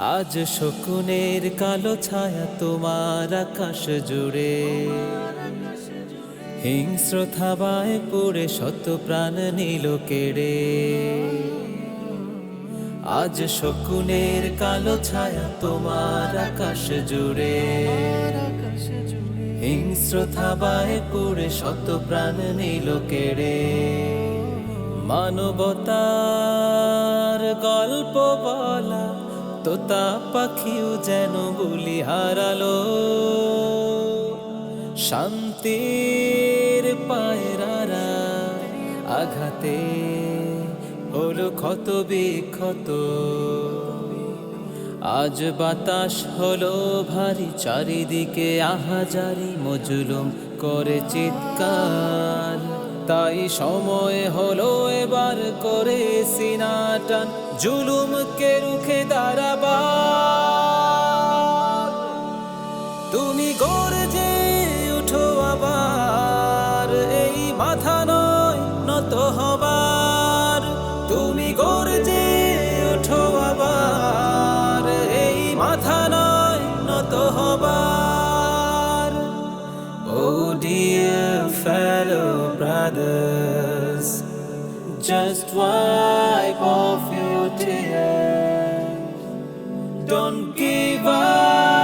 আজ শকুনের কালো ছায়া তোমার আকাশ জুড়ে। হিংস্র থাবায় পড়ে শত প্রাণ নিল কেড়ে। আজ শকুনের কালো ছায়া তোমার আকাশ জুড়ে। হিংস্র থাবায় পড়ে শত প্রাণ নিল কেড়ে। মানবতার গল্প বলা তোতা পাখিও যেন বলি হারালো। শান্তির পায়রারা আঘাতে হলো ক্ষত বিক্ষত। আজ বাতাস হলো ভারী, চারিদিকে আহাজারি, মজুলুম করে চিৎকার। তাই সময় হলো এবার করে সিনাটান। জুলুমকে রুখে তুমি গড়ে যে উঠো আবার, এই মাথা নয় নত হবার। তুমি গড়ে যে উঠো আবার, এই মাথা নয় নত হবার। ও dear fellow brothers just why off you tear Don't give up.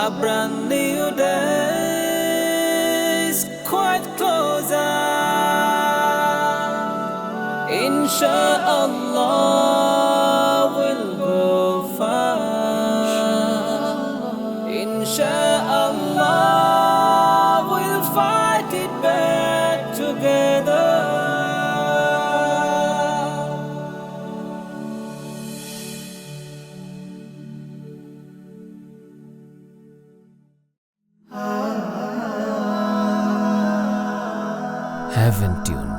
A brand new day is quite closer. Insha'Allah will go far. Insha'Allah will fight it back together. haven't you?